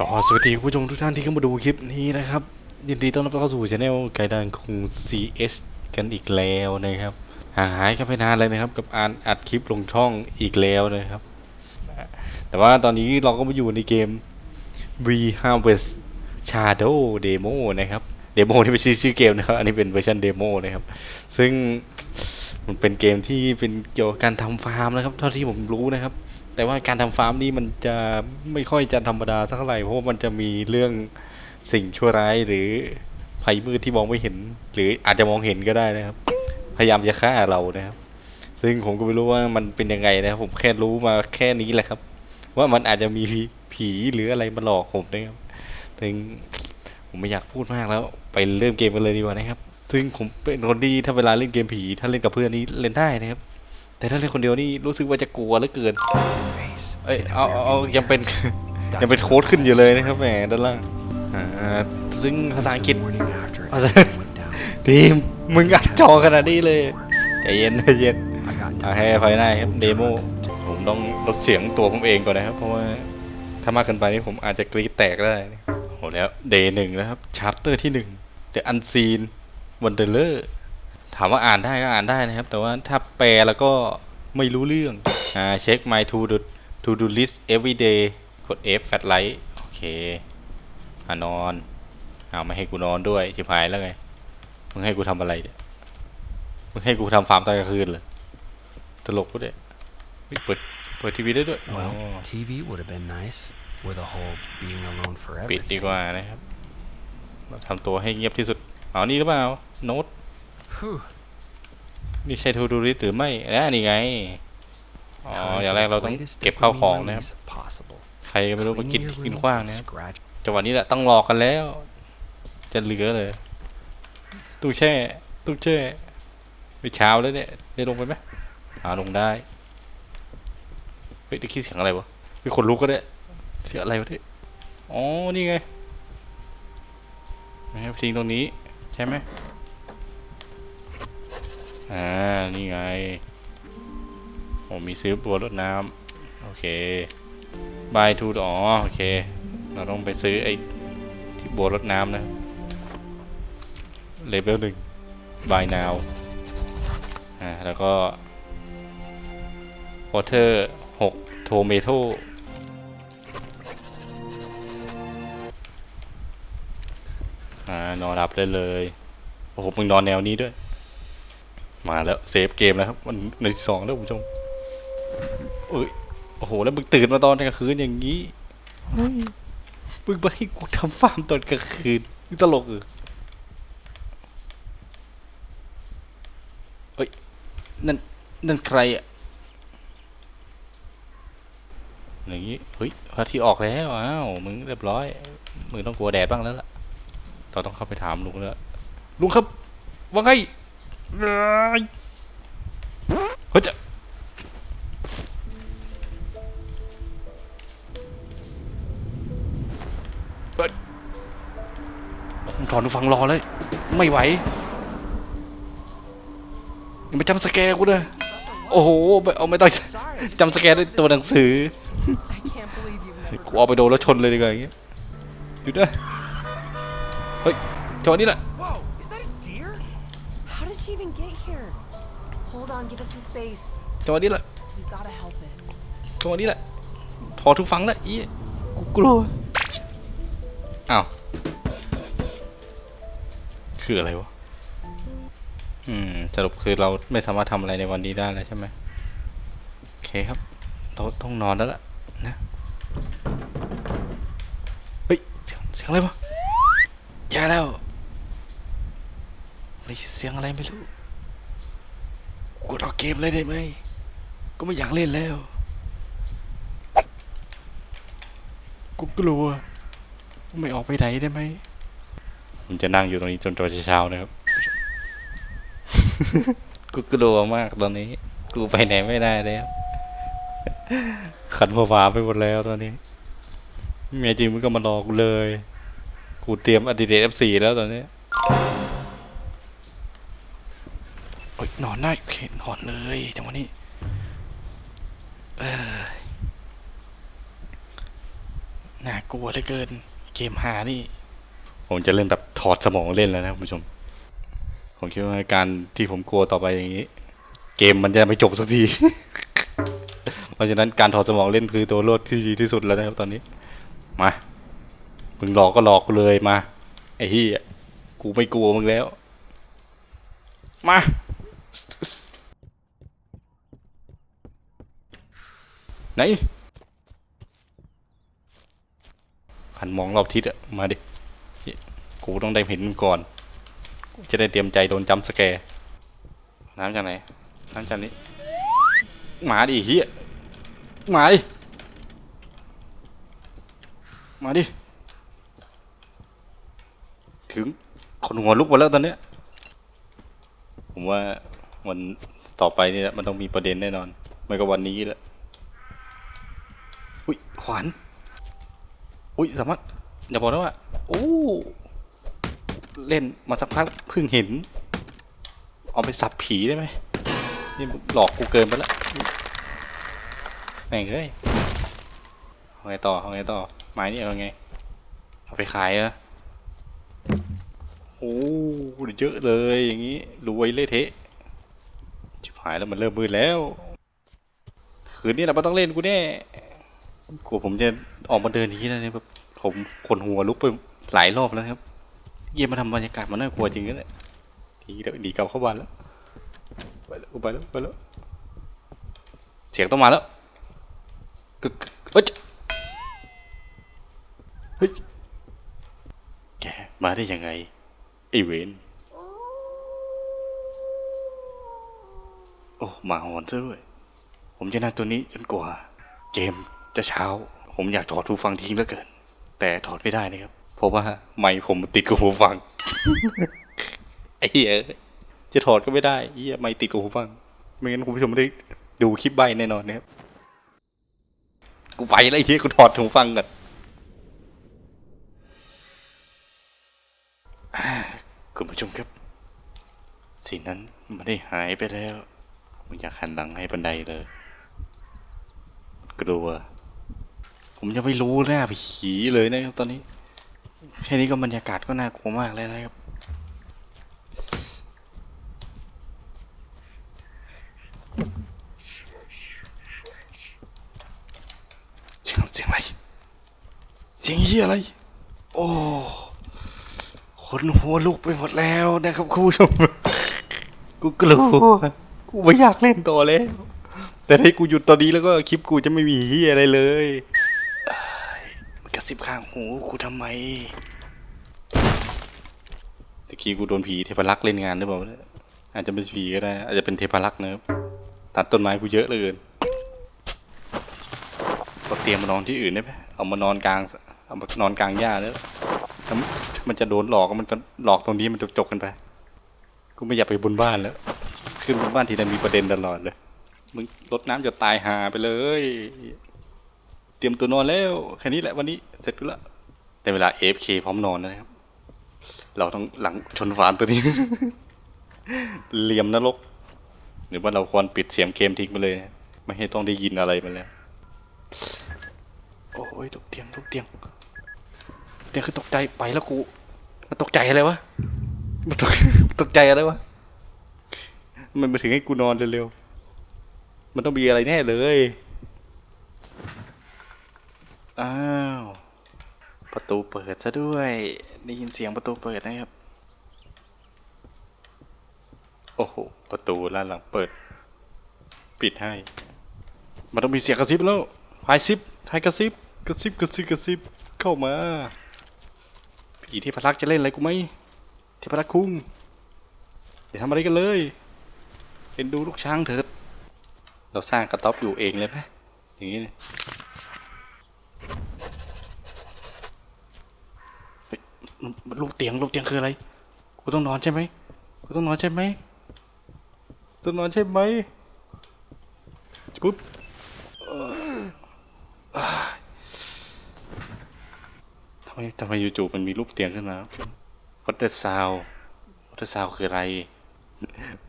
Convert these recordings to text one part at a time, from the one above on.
ก็สวัสดีคุณผู้ชมทุกท่านที่เข้ามาดูคลิปนี้นะครับ ยินดีต้อนรับเข้าสู่ช anel ไกด์ดันคง CS กันอีกแล้วนะครับห่างหายกันไปนานเลยนะครับ กับอ่านอัดคลิปลงช่องอีกแล้วนะครับ แต่ว่าตอนนี้เราก็มาอยู่ในเกม V Harvest Shadow Demo นะครับเดโมที่เป็นชื่อเกมนะครับ อันนี้เป็นเวอร์ชันเดโมนะครับ ซึ่งมันเป็นเกมที่เป็นเกี่ยวกับการทำฟาร์มนะครับ เท่าที่ผมรู้นะครับ แต่ว่าการทำฟาร์มนี่มันจะไม่ค่อยจะธรรมดาสักเท่าไหร่เพราะว่ามันจะมีเรื่องสิ่งชั่วร้ายหรือภัยมืดที่มองไม่เห็น หรืออาจจะมองเห็นก็ได้นะครับ พยายามจะฆ่าเรานะครับ ซึ่งผมก็ไม่รู้ว่ามันเป็นยังไงนะครับผมแค่รู้มาแค่นี้แหละครับ ว่ามันอาจจะมีผีหรืออะไรมาหลอกผมนะครับถึงผมไม่อยากพูดมากแล้วไปเริ่มเกมกันเลยดีกว่านะครับ ซึ่งผมเป็นคนที่ถ้าเวลาเล่นเกมผี ถ้าเล่นกับเพื่อนนี่เล่นได้นะครับ แต่ถ้าเล่นคนเดียวนี่รู้สึกว่าจะกลัวเหลือเกิน เอ้ยเอาเอาเอายังเป็น ยังเป็นโค้ดขึ้นอยู่เลยนะครับแหมด้านล่างอ่าซึ่งภาษาอังกฤษภาษาทีมมึงอัดจอขนาดนี้เลยใจเย็นใจเย็นเอาให้ภายในครับเดโมผมต้องลดเสียงตัวผมเองก่อนนะครับ เพราะว่าถ้ามากเกินไปนี่ผมอาจจะกรีดแตกได้โหแล้วเดย์หนึ่งนะครับชาร์เตอร์ที่หนึ่ง The Unseen Wanderer ถามว่าอ่านได้ก็อ่านได้นะครับ แต่ว่าถ้าแปลแล้วก็ไม่รู้เรื่องอ่าเช็ค my to do to do list every day กด F fat light โอเคอ่านอนเอาไม่ให้กูนอนด้วยชิบหายแล้วไงมึงให้กูทำอะไรเนี่ยมึงให้กูทำฟาร์มตอนกลางคืนเหรอตลกกูเนี่ยเฮ้ยเปิดเปิดทีวีได้ด้วยอ๋อ Well, TV would have been nice with a whole being alone ปิด forever. ดีกว่านะครับเราทำตัวให้เงียบที่สุดเอานี่หรือเปล่าโน้ต Whew. นี่ใช่ทูดูริหรือไม่แล้วนี่ไง อ๋อ Time อย่าง for แรก the เราต้อง latest เก็บข้าวของ dopamine นะครับ release possible. ใครก็ไม่รู้มา Clean กิน your กิน room, ขว้างนะครับ scratch จังหวะนี้แหละต้องรอกันแล้ว จะเหลือเลย ตู้แช่ ตู้แช่ไปเช้าแล้วเนี่ย ได้ลงไปไหมอ่าลงได้เฮ้ยได้คิดเสียงอะไรวะมีคนลุกก็ได้ เสียงอะไรวะที่อ๋อ นี่ไงนะครับทิ้งตรงนี้ ใช่ไหม อ่า นี่ไงผมมีซื้อบัวรดน้ำโอเคบายทูอ๋อโอเค เราต้องไปซื้อไอ้ที่บัวรดน้ำนะเลเวลหนึ่ง by now อ่าแล้วก็ water 6 tomato อ่านอนรับได้เลยโอ้โหมึงนอนแนวนี้ด้วย มาแล้วเซฟเกมแล้วครับมันในสองแล้วคุณผู้ชมเอ้ยโอ้โหแล้วมึงตื่นมาตอนกลางคืนอย่างนี้มึงมาให้กูทำฟาร์มตอนกลางคืนมึงตลกเหรอเฮ้ยนั่นนั่นใครอะอย่างนี้เฮ้ยพระอาที่ออกแล้วอ้าวมึงเรียบร้อยมึงต้องกลัวแดดบ้างแล้วล่ะเราต้องเข้าไปถามลุงแล้วลุงครับว่าไง เฮ้ยจะเฮ้ยผมถอนฟังรอเลย ไม่ไหวย่ามาจำสแกร์กูเลยโอ้โหเอาไม่ต้องจำสแกร์ด้วยตัวหนังสือกูเอาไปโดนแล้วชนเลยดีกว่าอย่างเงี้ยหยุดนะเฮ้ยจังหวะนี้แหละ จังหวะนี้แหละ We've gotta help it. จังหวะนี้แหละถอดทุกฟังแล้วอีกูกลัวอ้าวคืออะไรวะอืมสรุปคือเราไม่สามารถทำอะไรในวันนี้ได้แล้วใช่ไหมโอเคครับ เราต้องนอนแล้วล่ะนะเฮ้ยเสียงเสียงอะไรวะแย่แล้วอะไรเสียงอะไรไม่รู้กดออก เกมเลยได้ไหม ก็ไม่อยากเล่นแล้ว กูกลัว ไม่ออกไปไหนได้ไหม ผมจะนั่งอยู่ตรงนี้จนตอนเช้านะครับ กูกลัวมากตอนนี้ กูไปไหนไม่ได้แล้ว ขันผวาไปหมดแล้วตอนนี้เมียจริงมันก็มารอกูเลย กูเตรียมอัติเดต F4 แล้วตอนนี้ นอนได้โอเคนอนเลยจังหวะนี้เออน่ากลัวเหลือเกิน เกมหานี่ ผมจะเล่นแบบถอดสมองเล่นแล้วนะคุณผู้ชม ผมคิดว่าการที่ผมกลัวต่อไปอย่างนี้ เกมมันจะไม่จบสักที เพราะฉะนั้นการถอดสมองเล่นคือตัวรอดที่ดีที่สุดแล้วนะครับตอนนี้ มามึงหลอกก็หลอกกูเลยมา ไอ้เหี้กูไม่กลัวมึงแล้ว มา ไหนหันมองรอบทิศอะมาดิกูต้องได้เห็นมึงก่อน กูจะได้เตรียมใจโดนจำสแกร์น้ำจากไหนน้ำจากนี้หมาดิเฮียหมาดิมาดิถึงคนหัวลุกมดแล้วตอนเนี้ยผมว่าวันต่อไปนี่แหละมันต้องมีประเด็นแน่นอน ไม่ก็วันนี้แหละ อุ้ยขวาน อุ้ยสามารถอย่าบอกนะว่าโอ้เล่นมาสักพักเพิ่งเห็น เอาไปสับผีได้ไหมนี่หลอกกูเกินไปแล้วแม่งเอ้ยเอาไงต่อเอาไงต่อไม้นี่เอาไง เอาไปขายเหรอโอ้เยอะเลยอย่างนี้รวยเละเทะชิบหายแล้วมันเริ่มมืดแล้ว คืนนี้เราไม่ต้องเล่นกูแน่ กลัวผมจะออกมาเดินอย่างนี้นะเนี่ยแบบผมคนหัวลุกไปหลายรอบแล้วครับเยี่ยมมาทำบรรยากาศมันน่ากลัวจริงนะเนี่ยดีเดี๋ยวดีกลับเข้าบ้านแล้วไปแล้วไปแล้วไปแล้วเสียงต้องมาแล้วกึกกึกเอ้ยเฮ้ยแกมาได้ยังไงไอเวนโอ้หมาหอนซะด้วย ผมจะนั่งตัวนี้จนกว่าเกม จะเช้า ผมอยากถอดหูฟังทิ้งเหลือเกิน แต่ถอดไม่ได้นะครับ เพราะว่าไมค์ผมติดกับหูฟังไอ้เหี้ยจะถอดก็ไม่ได้ไอ้เหี้ยไมค์ติดกับหูฟัง ไม่งั้นคุณผู้ชมไม่ได้ดูคลิปใบแน่นอนนะครับ กูไปแล้วไอ้เหี้ยกูถอดหูฟังก่อนคุณผู้ชมครับ สิ่งนั้นมันได้หายไปแล้ว ผมอยากหันหลังให้บันไดเลย กลัว ผมยังไม่รู้หน้าผีเลยนะครับตอนนี้ แค่นี้ก็บรรยากาศก็น่ากลัวมากแล้วนะครับ เสียงเสียงอะไร เสียงเฮียอะไร โอ้คนหัวลุกไปหมดแล้วนะครับคุณผู้ชม กูกลัว กูไม่อยากเล่นต่อแล้ว แต่ถ้ากูหยุดตอนนี้แล้วก็คลิปกูจะไม่มีเฮียอะไรเลย มันกระซิบข้างหูกูทำไมตะกี้กูโดนผีเทพรักษ์เล่นงานหรือเปล่าเนี่ยอาจจะเป็นผีก็ได้ อาจจะเป็นเทพรักษ์นะครับตัดต้นไม้กูเยอะเหลยก็เตรียมมานอนที่อื่นได้ไหมเอามานอนกลางเอามานอนกลางหญ้าแล้วถ้ามันจะโดนหลอกมันก็หลอกตรงนี้มันจบๆกันไปกูไม่อยากไปบนบ้านแล้ว ขึ้นบนบ้านทีนั้นมีประเด็นตลอดเลย มึงรดน้ำจะตายหาไปเลย เตรียมตัวนอนแล้วแค่นี้แหละวันนี้เสร็จกูละแต่เวลา AFK พร้อมนอนนะครับ เราต้องหลังชนฝานตัวนี้ เหลี่ยมนรก หรือว่าเราควรปิดเสียงเกมทิ้งไปเลย ไม่ให้ต้องได้ยินอะไรมันแล้ว โอ้ยตกเตียงตกเตียงเตียงคือตกใจไปแล้วกู มันตกใจอะไรวะ มันตกตกใจอะไรวะ มันมาถึงให้กูนอนเร็วๆ มันต้องมีอะไรแน่เลย อ้าว ประตูเปิดซะด้วย ได้ยินเสียงประตูเปิดนะครับ โอ้โห ประตูด้านหลังเปิด ปิดให้ มันต้องมีเสียงกระซิบแล้วพายซิบทายกระซิบ กระซิบ กระซิบ กระซิบ เข้ามาผีที่พลักจะเล่นอะไรกูไหมที่พลักคุ้งอย่าทำอะไรกันเลยเห็นดูลูกช้างเถิด เราสร้างกระต๊อบอยู่เองเลยไหมอย่างนี้เนี่ยเฮ้ยมันมัน ลูกเตียงลูกเตียงคืออะไร กูต้องนอนใช่ไหมกูต้องนอนใช่ไหมต้องนอนใช่ไหมปุ๊บทำไมทำไมจู่ๆมันมีรูปเตียงขึ้นมาวัตเตอร์ซาววัตเตอร์ซาวคืออะไร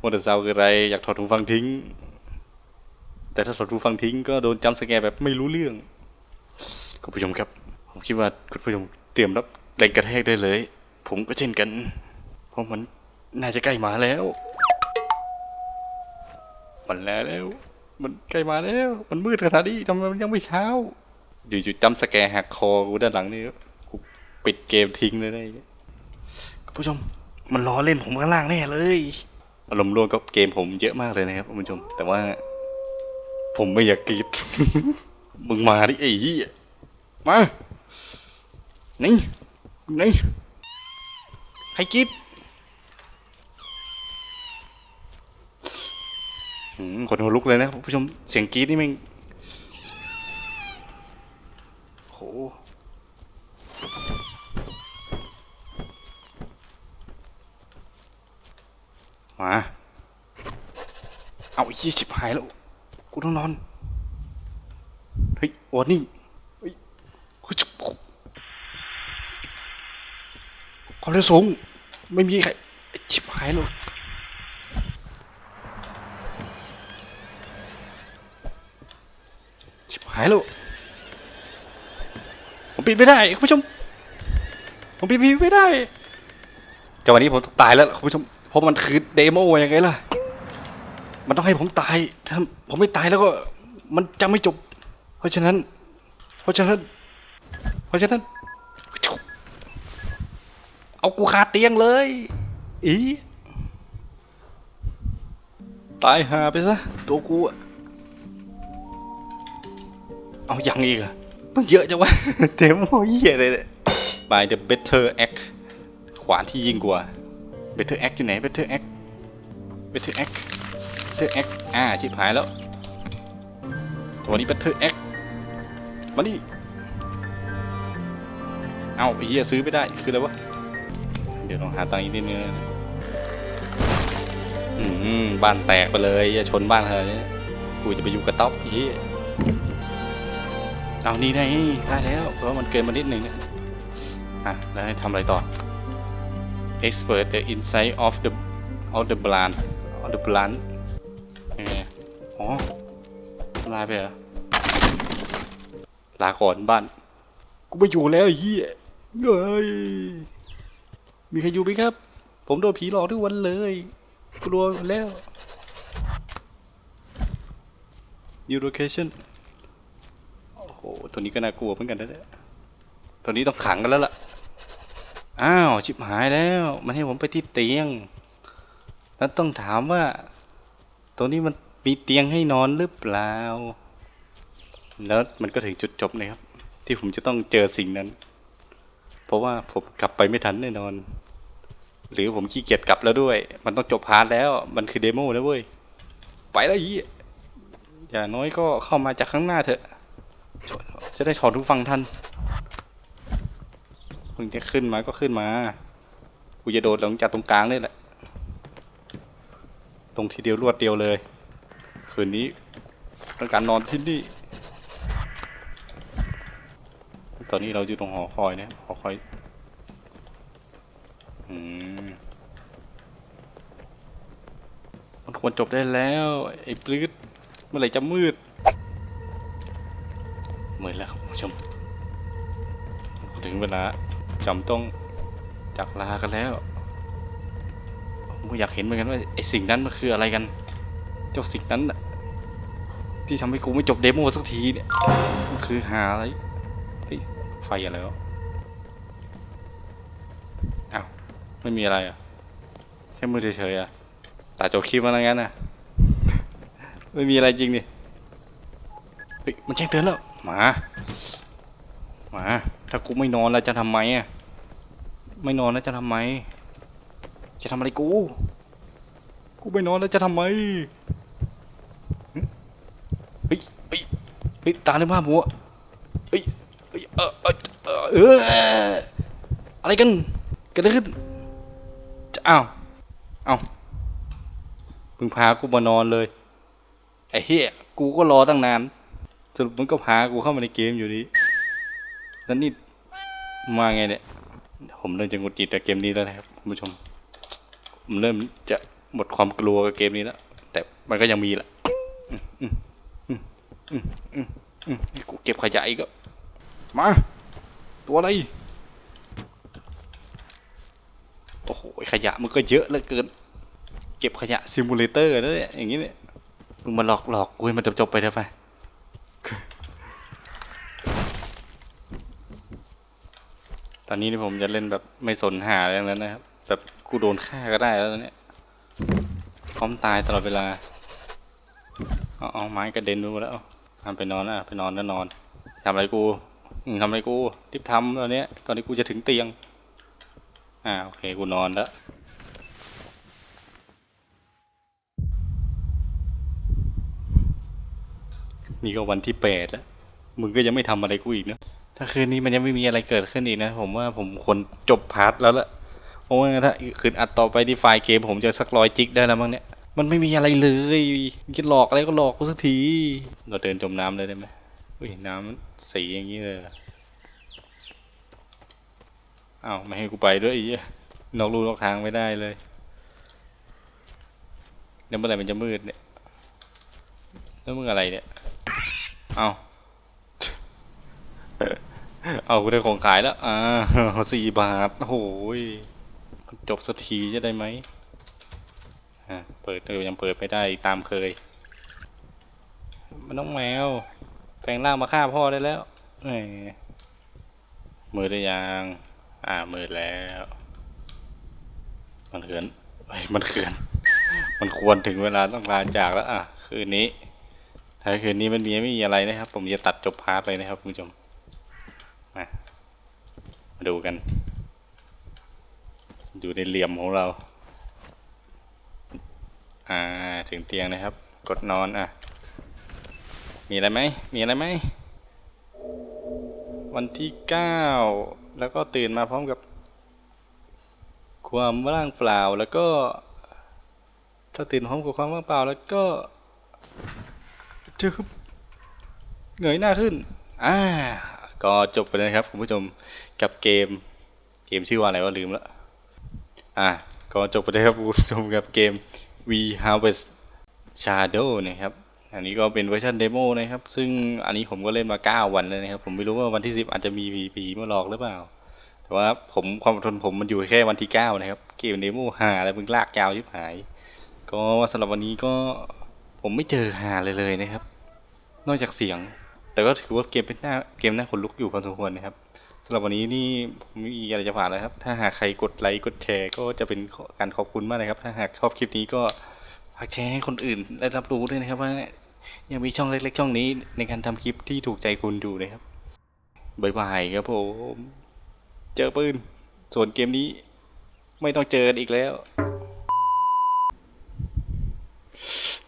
มอเตอร์ซค์คืออะไร อยากถอดหูฟังทิ้ง แต่ถ้าถอดหูฟังทิ้งก็โดนจำสแกร์แบบไม่รู้เรื่อง คุณผู้ชมครับ ผมคิดว่าคุณผู้ชมเตรียมรับแรงกระแทกได้เลย ผมก็เช่นกัน เพราะมันน่าจะใกล้มาแล้ว มันแล้วแล้ว มันใกล้มาแล้ว มันมืดขนาดนี้ทำไมมันยังไม่เช้า อยู่ๆจำสแกร์หักคอกูด้านหลังนี่กูปิดเกมทิ้งเลยได้คุณผู้ชม มันล้อเล่นผมข้างล่างแน่เลย อารมณ์ร่วมกับเกมผมเยอะมากเลยนะครับคุณผู้ชม แต่ว่า ผมไม่อยากกรีดมึงมาดิไอ้เหี้ยมานี่นี่ ใครกรีดหืมคนหัวลุกเลยนะคุณผู้ชมเสียงกรีดนี่มันโหมา เอาไอ้เหี้ยชิบหายแล้ว กูต้องนอน เฮ้ยโอ้นี่เฮ้ยเฮ้ย ความเร็วสูง ไม่มีใครไอ้ชิบหายแล้วชิบหายแล้วผมปิดไม่ได้คุณผู้ชม ผมปิดไม่ได้แต่วันนี้ผมตายแล้วคุณผู้ชมเพราะมันคือเดโมยังไงล่ะ มันต้องให้ผมตาย ถ้าผมไม่ตายแล้วก็ มันจะไม่จบ เพราะฉะนั้น เพราะฉะนั้น เพราะฉะนั้น เอากูคาเตียงเลย อีตายหาไปซะ ตัวกูอะเอายังอีกอะมันเยอะจังวะเต็มโมเหี้ยเลยเนี่ย by the better act ขวานที่ยิ่งกว่า better act อยู่ไหน better act better act better act อ่าชิบหายแล้ว ตัวนี้ better act มานี่ เอาไอ้เหี้ยซื้อไม่ได้ คืออะไรวะเดี๋ยวลองหาตังค์อีกนิดนึงนะอืมบ้านแตกไปเลยอย่าชนบ้านเธอเนี่ยกูจะไปอยู่กระต๊อบอีเอานี่ได้ได้แล้วเพราะมันเกินมานิดนึงเนี่ยอะแล้วให้ทำอะไรต่อ expert the inside of the of the plant of the plant ยังไงอ๋อลาไปเหรอลาก่อนบ้าน กูไม่อยู่แล้วไอ้เหี้ยเฮ้ย มีใครอยู่ไหมครับ ผมโดนผีหลอกทุกวันเลยกลัวแล้ว New location โอ้โห ตัวนี้ก็น่ากลัวเหมือนกันนะเนี่ยตัวนี้ต้องขังกันแล้วล่ะ อ้าว ชิบหายแล้ว มันให้ผมไปที่เตียง แล้วต้องถามว่า ตรงนี้มันมีเตียงให้นอนหรือเปล่า แล้วมันก็ถึงจุดจบนะครับ ที่ผมจะต้องเจอสิ่งนั้น เพราะว่าผมกลับไปไม่ทันแน่นอน หรือผมขี้เกียจกลับแล้วด้วย มันต้องจบพาร์ทแล้ว มันคือเดโมนะเว้ย ไปแล้วยี่อย่างน้อยก็เข้ามาจากข้างหน้าเถอะ จะได้ถอดทุกฟังทันมึงจะขึ้นมาก็ขึ้นมา กูจะโดดลงจากตรงกลางนี่แหละ ตรงทีเดียวรวดเดียวเลย คืนนี้ต้องการนอนที่นี่ ตอนนี้เราอยู่ตรงหอคอยเนี่ยหอคอย มันควรจบได้แล้ว ไอ้ปลื้ดเมื่อไหร่จะมืดมืดแล้วครับคุณผู้ชม ถึงเวลาจำต้องจากลากันแล้วผมอยากเห็นเหมือนกันว่าไอ้สิ่งนั้นมันคืออะไรกัน เจ้าสิ่งนั้นที่ทำให้กูไม่จบเดโมสักทีเนี่ยมันคือหาอะไรไฟอะไรวะอ้าว ไม่มีอะไรอะแค่มือเฉยๆอะตาจบคลิปมาแล้วงั้นอะไม่มีอะไรจริงนี่เฮ้ยมันแจ้งเตือนแล้วหมาหมาถ้ากูไม่นอนแล้วจะทำไมอะไม่นอนแล้วจะทำไม จะทำอะไรกู กูไม่นอนแล้วจะทำไมเฮ้ยเฮ้ยเฮ้ยตาเริ่มมาหัวเฮ้ยเฮ้ยเออเออเออเอออะไรกันเกิดอะไรขึ้น อ้าวอ้าวมึงพากูมานอนเลย ไอ้เหี้ยกูก็รอตั้งนานสรุปมึงก็พากูเข้ามาในเกมอยู่ดีแล้วนี่มาไงเนี่ย ผมเริ่มจะหงุดหงิดกับเกมนี้แล้วนะครับคุณผู้ชม ผมเริ่มจะหมดความกลัวกับเกมนี้แล้ว แต่มันก็ยังมีแหละกูเก็บขยะอีกก็มา ตัวอะไร โอ้โหขยะมันก็เยอะเหลือเกิน เก็บขยะซิมูเลเตอร์นะเนี่ยอย่างนี้เนี่ยมึงมาหลอกหลอกกูให้มันจบๆไปเถอะไปตอนนี้นี่ผมจะเล่นแบบไม่สนหาอะไรทั้งนั้นนะครับแบบกูโดนฆ่าก็ได้แล้วตอนเนี้ยพร้อมตายตลอดเวลาเอาเอาไม้กระเด็นไปหมดแล้วเอาไปนอนอะไปนอนแล้วนอนทำอะไรกูทำอะไรกูรีบทำตอนนี้ก่อนที่กูจะถึงเตียง อ่าโอเคกูนอนแล้วนี่ก็วันที่แปดแล้ว มึงก็ยังไม่ทำอะไรกูอีกนะ ถ้าคืนนี้มันยังไม่มีอะไรเกิดขึ้นอีกนะ ผมว่าผมควรจบพาร์ทแล้วละเพราะว่าถ้าคืนอัดต่อไปที่ไฟล์เกม ผมจะสักร้อยจิกได้แล้วมั้งเนี่ย มันไม่มีอะไรเลยจะหลอกอะไรก็หลอกกูสักที เราเดินจมน้ำเลยได้ไหมอุ้ยน้ำสีอย่างนี้เลย ออ้าวไม่ให้กูไปด้วยอีนอกรูนอกทางไม่ได้เลยแล้วเมื่อไหร่มันจะมืดเนี่ยแล้วมึงอะไรเนี่ย เอาเอากูได้ของขายแล้ว อ่าสี่บาท โอ้ยจบสักทีจะได้ไหมอ่าเปิดยังเปิดไม่ได้ตามเคย มันต้องแมวแปลงร่างมาฆ่าพ่อได้แล้วแหมมือได้ยัง อ่ามือแล้ว มันเขินเฮ้ยมันเขิน มันควรถึงเวลาต้องลาจากแล้ว อะ คืนนี้ ถ้าคืนนี้มันมีไม่มีอะไรนะครับ ผมจะตัดจบพาร์ทเลยนะครับคุณผู้ชม มามาดูกัน อยู่ในเหลี่ยมของเรา อ่า ถึงเตียงนะครับ กดนอนอะ มีอะไรไหม มีอะไรไหม วันที่เก้า แล้วก็ตื่นมาพร้อมกับ ความว่างเปล่าแล้วก็ถ้าตื่นพร้อมกับความว่างเปล่า แล้วก็จึ๊บเงยหน้าขึ้นอ่าก็จบไปเลยครับคุณผู้ชมกับเกมเกมชื่อว่าอะไรวะลืมละอะก็จบไปเลยครับคุณผู้ชมกับเกม We Harvest Shadow นะครับ อันนี้ก็เป็นเวอร์ชันเดโมนะครับ ซึ่งอันนี้ผมก็เล่นมา 9 วันเลยนะครับ ผมไม่รู้ว่าวันที่ 10 อาจจะมีผีผีมาหลอกหรือเปล่า แต่ว่าผมความอดทนผมมันอยู่แค่วันที่ 9 นะครับ เกมเดโมหาอะไรมึงลากยาวชิบหาย ก็สำหรับวันนี้ก็ผมไม่เจอหาเลยเลยนะครับ นอกจากเสียง แต่ก็ถือว่าเกมเป็นหน้าเกมหน้าขนลุกอยู่พอสมควรนะครับสำหรับวันนี้นี่ผมไม่มีอะไรจะฝากเลยครับ ถ้าหากใครกดไลค์กดแชร์ ก็จะเป็นการขอบคุณมากเลยครับ ถ้าหากชอบคลิปนี้ก็ฝากแชร์ให้คนอื่นได้รับรู้ด้วยนะครับว่า ยังมีช่องเล็กๆ ช่องนี้ในการทำคลิปที่ถูกใจคุณอยู่นะครับบายบายครับผมเจอปืน ส่วนเกมนี้ ไม่ต้องเจอกันอีกแล้ว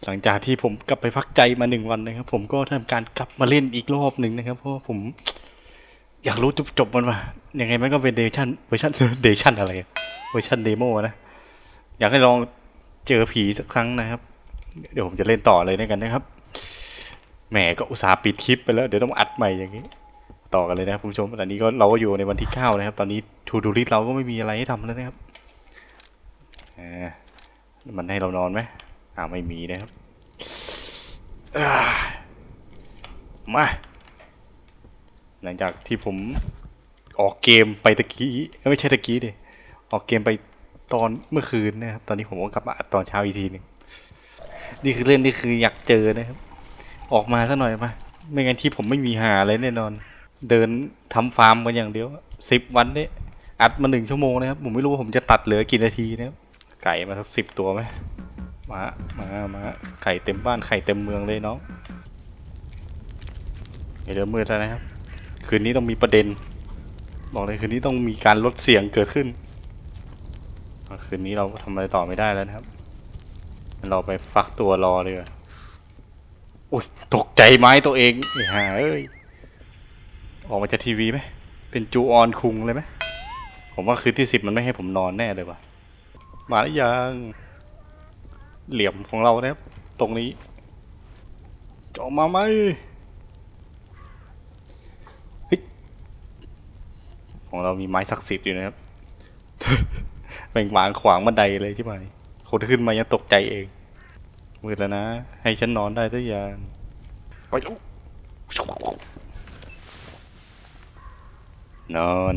หลังจากที่ผมกลับไปพักใจมาหนึ่งวันนะครับ ผมก็ทำการกลับมาเล่นอีกรอบหนึ่งนะครับ เพราะผม อยากรู้จบจบมันว่ายังไงมันก็เป็นเดชั่นเวอร์ชันเดชั่นอะไรเวอร์ชันเดโมนะ อยากให้ลองเจอผีสักครั้งนะครับ เดี๋ยวผมจะเล่นต่อเลยด้วยกันนะครับ แหมก็อุตส่าห์ปิดคลิปไปแล้ว เดี๋ยวต้องอัดใหม่อย่างนี้ ต่อกันเลยนะคุณผู้ชมตอนนี้ก็เราก็อยู่ในวันที่เก้านะครับ ตอนนี้ทูดูลิสเราก็ไม่มีอะไรให้ทำแล้วนะครับอ่ามันให้เรานอนไหมอ่าไม่มีนะครับมาหลังจากที่ผมออกเกมไปตะกี้ไม่ใช่ตะกี้ดิออกเกมไปตอนเมื่อคืนนะครับ ตอนนี้ผมก็กลับมาอัดตอนเช้าอีกทีหนึงนี่คือเล่นนี่คืออยากเจอนะครับ ออกมาสักหน่อยมาไม่งั้นที่ผมไม่มีหาอะไรแน่นอน เดินทำฟาร์มกันอย่างเดียวสิบวันเนี่ยอัดมาหนึ่งชั่วโมงนะครับ ผมไม่รู้ว่าผมจะตัดเหลือกี่นาทีนะครับไก่มาสักสิบตัวไหมมามามาไข่เต็มบ้านไข่เต็มเมืองเลยน้องเดี๋ยวเดี๋ยวมืดแล้วนะครับ คืนนี้ต้องมีประเด็น บอกเลยคืนนี้ต้องมีการลดเสียงเกิดขึ้นคืนนี้เราทำอะไรต่อไม่ได้แล้วนะครับ เราไปฟักตัวรอเลย อุ้ยตกใจไม้ตัวเองไอ้ห่าเอ้ยออกมาจากทีวีไหมเป็นจูออนคุงเลยไหมผมว่าคืนที่สิบมันไม่ให้ผมนอนแน่เลยว่ะมาหรือยังเหลี่ยมของเรานะครับตรงนี้จะออกมาไหมเฮ้ยของเรามีไม้ศักดิ์สิทธิ์อยู่นะครับแบ่งวางขวางบันไดเลยใช่ไหมคนขึ้นมายังตกใจเอง มืดแล้วนะ ให้ฉันนอนได้ทุกอย่าง ไปแล้วนอน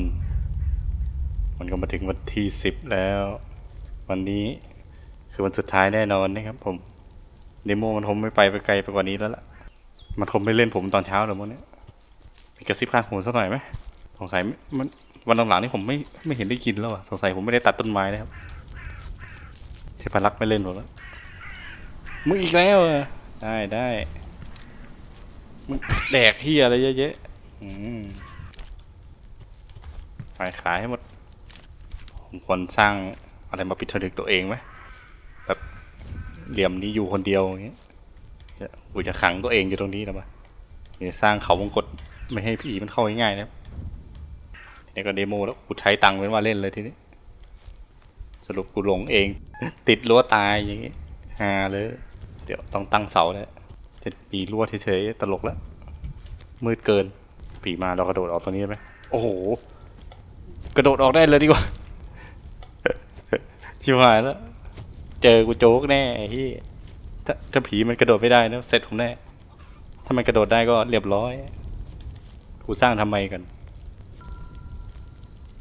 มันก็มาถึงวันที่สิบแล้ว วันนี้คือวันสุดท้ายแน่นอนนะครับผมเดโมมันคงไม่ไปไปไกลไปกว่านี้แล้วล่ะ มันคงไม่เล่นผมตอนเช้าหรอกมั้งเนี่ยมีกระซิบข้างหูสักหน่อยไหมสงสัยไม่มันวันหลังๆนี่ผมไม่ไม่เห็นได้กินแล้วอะสงสัยผมไม่ได้ตัดต้นไม้นะครับเทพารักษ์ไม่เล่นหมดแล้ว มึงอีกแล้วเหรอได้ได้มึงแดกเฮียอะไรเยอะแยะอืมไปขายให้หมด ผมควรสร้างอะไรมาปิดทะลึกตัวเองไหมแบบเหลี่ยมนี้อยู่คนเดียวอย่างเงี้ยจะกูจะขังตัวเองอยู่ตรงนี้แล้วปะเนี่ยสร้างเขาวงกตไม่ให้ผีมันเข้าง่ายๆนะครับทีนี้ก็เดโมแล้วกูใช้ตังค์เป็นว่าเล่นเลยทีนี้ สรุปกูหลงเอง ติดรั้วตายอย่างงี้ฮาเลย เดี๋ยวต้องตั้งเสาแล้วจะมีรั้วเฉยๆตลกแล้ว มืดเกิน ผีมาเรากระโดดออกตรงนี้ได้ไหมโอ้โห กระโดดออกได้เลยดีกว่า ชิบหายแล้ว เจอกูโจ๊กแน่ที่ถ้าถ้าผีมันกระโดดไม่ได้นะเสร็จผมแน่ ถ้ามันกระโดดได้ก็เรียบร้อย กูสร้างทำไมกัน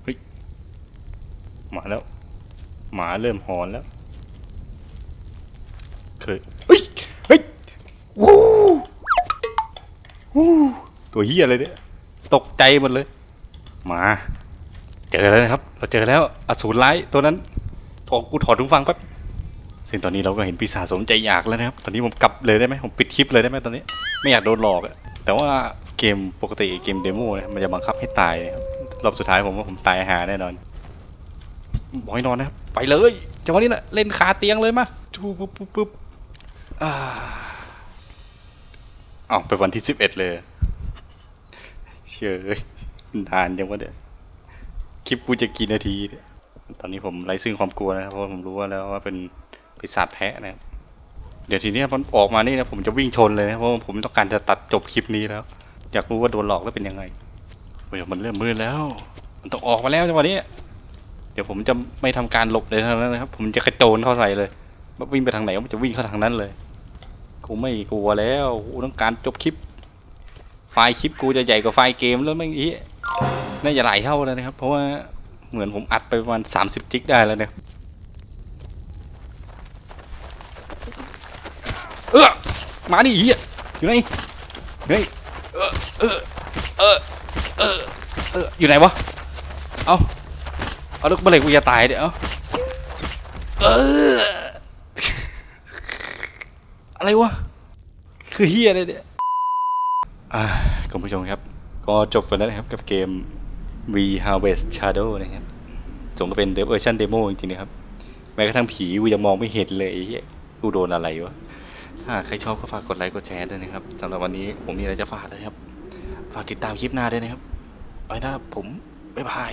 เฮ้ยมาแล้ว หมาเริ่มหอนแล้วเคย วู้วู้ตัวเหี้ยอะไรเนี่ยตกใจหมดเลย มา เจอแล้วนะครับ เราเจอแล้วอสูรร้ายตัวนั้นถอดกูถอดหูฟังแป๊บซึ่งตอนนี้เราก็เห็นปีศาจสมใจอยากแล้วนะครับ ตอนนี้ผมกลับเลยได้ไหมผมปิดคลิปเลยได้ไหมตอนนี้ ไม่อยากโดนหลอกอะแต่ว่าเกมปกติเกมเดโมเนี่ยมันจะบังคับให้ตายนะครับรอบสุดท้ายผมว่าผมตายหาแน่นอนบอยนอนนะครับไปเลยจังหวะนี้นะเล่นคาเตียงเลยมาจูปุ๊บปุ๊บปุ๊บอ่า เอาไปวันที่สิบเอ็ดเลยเชื่อเอ้ยนานจังวะเดี๋ยคลิปกูจะกี่นาที ตอนนี้ผมไร้ซึ่งความกลัวนะครับเพราะผมรู้ว่าแล้วว่าเป็นปีศาจแพะนะครับเดี๋ยวทีนี้มันออกมานี่นะผมจะวิ่งชนเลยนะเพราะผมต้องการจะตัดจบคลิปนี้แล้ว อยากรู้ว่าโดนหลอกแล้วเป็นยังไงเฮ้ยมันเริ่มมืดแล้ว มันต้องออกมาแล้วจังหวะนี้เดี๋ยวผมจะไม่ทำการหลบเลยทั้งนั้นนะครับ ผมจะกระโจนเข้าใส่เลยว่าวิ่งไปทางไหนมันจะวิ่งเข้าทางนั้นเลย กูไม่กลัวแล้วกูต้องการจบคลิป ไฟล์คลิปกูจะใหญ่กว่าไฟล์เกมแล้วไม่งอีน่าจะหลายเท่าแล้วนะครับ เพราะว่าเหมือนผมอัดไปประมาณ30 จิกได้แล้วเนี่ยเออมาดิเฮียอยู่ไหนอยู่ไหนเออเออเออเออเอออยู่ไหนวะเอาเอาล้วเมื่อไหร่กูจะตายเนี่ยเอาเออ อะไรวะ คือเฮียอะไรเนี่ยอ่าคุณผู้ชมครับ ก็จบไปแล้วนะครับกับเกม V Harvest Shadow นะครับสมกับเป็นเดเวอร์ชันเดโมจริงๆนะครับ แม้กระทั่งผีกูยังมองไม่เห็นเลยเหี้ยกูโดนอะไรวะ ถ้าใครชอบก็ฝากกดไลค์กดแชร์ด้วยนะครับสำหรับวันนี้ผมมีอะไรจะฝากนะครับ ฝากติดตามคลิปหน้าด้วยนะครับ ไปนะผม บ๊ายบาย